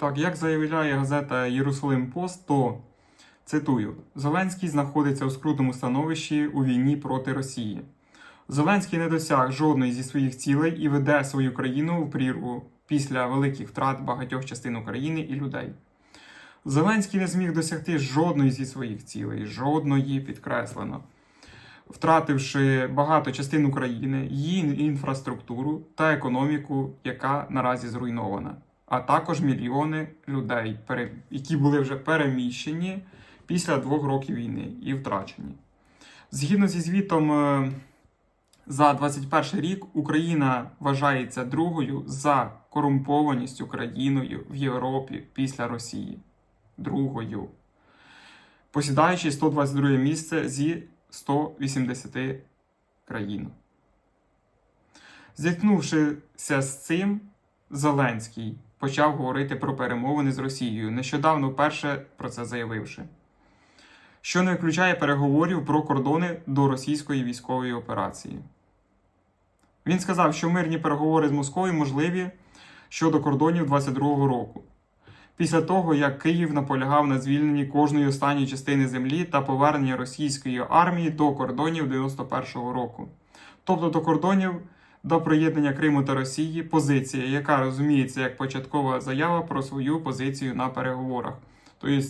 Так, як заявляє газета Єрусалим Пост, то цитую: Зеленський знаходиться у скрутному становищі у війні проти Росії. Зеленський не досяг жодної зі своїх цілей і веде свою країну в прірву після великих втрат багатьох частин України і людей. Зеленський не зміг досягти жодної зі своїх цілей, жодної підкреслено, втративши багато частин України, її інфраструктуру та економіку, яка наразі зруйнована, а також мільйони людей, які були вже переміщені після двох років війни і втрачені. Згідно зі звітом. е, за 21 рік Україна вважається другою за корумпованістю країною в Європі після Росії. Другою. Посідаючи 122 місце зі 180 країн. Зіткнувшися з цим, Зеленський почав говорити про перемовини з Росією, нещодавно вперше про це заявивши що не виключає переговорів про кордони до російської військової операції. Він сказав, що мирні переговори з Москвою можливі щодо кордонів 22-го року, після того, як Київ наполягав на звільненні кожної останньої частини землі та повернення російської армії до кордонів 91-го року, тобто до кордонів до приєднання Криму та Росії, позиція, яка розуміється як початкова заява про свою позицію на переговорах. Тобто,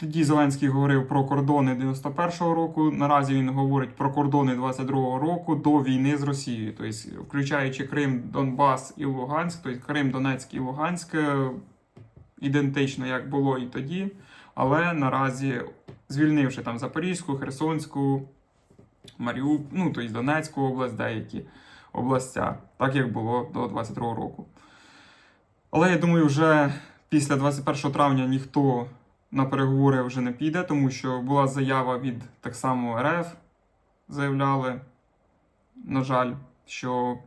тоді Зеленський говорив про кордони 91-го року. Наразі він говорить про кордони 22-го року до війни з Росією, тобто включаючи Крим, Донбас і Луганськ, тобто Крим, Донецьк і Луганськ, е, ідентично як було і тоді, але наразі звільнивши там Запорізьку, Херсонську, Маріуп, ну тобто Донецьку область, деякі областя, так як було до 22-го року. Але я думаю, вже після 21 травня ніхто на переговори вже не піде, тому що була заява від так само РФ. Заявляли, на жаль, що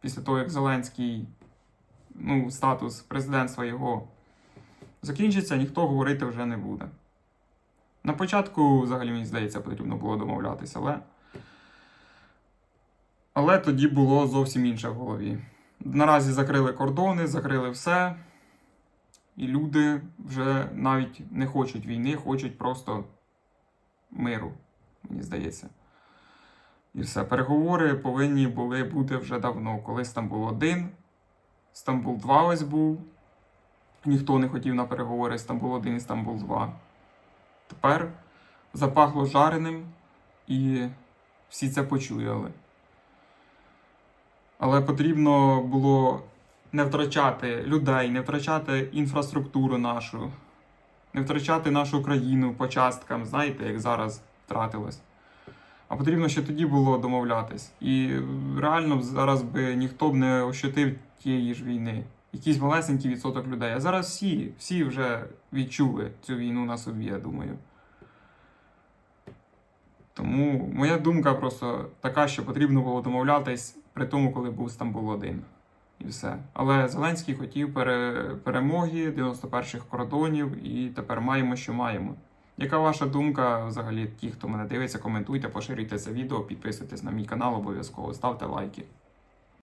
після того, як Зеленський, ну, статус президентства його закінчиться, ніхто говорити вже не буде. На початку, взагалі, мені здається, потрібно було домовлятися, але. Але тоді було зовсім інше в голові. Наразі закрили кордони, закрили все. І люди вже навіть не хочуть війни, хочуть просто миру, мені здається. І все. Переговори повинні були бути вже давно. Коли Стамбул 1, Стамбул 2 ось був. Ніхто не хотів на переговори Стамбул 1 і Стамбул 2. Тепер запахло жареним і всі це почуяли. Але потрібно було не втрачати людей, не втрачати інфраструктуру нашу, не втрачати нашу країну по часткам, знаєте, як зараз втратилось. А потрібно ще тоді було домовлятись. І реально зараз би ніхто б не ощутив тієї ж війни. Якийсь малесенький відсоток людей. А зараз всі, всі вже відчули цю війну на собі, я думаю. Тому моя думка просто така, що потрібно було домовлятись при тому, коли був Стамбул 1 і все. Але Зеленський хотів пере- перемоги 91-х кордонів, і тепер маємо, що маємо. Яка ваша думка взагалі? Ті, хто мене дивиться, коментуйте, поширюйте це відео, підписуйтесь на мій канал, обов'язково ставте лайки.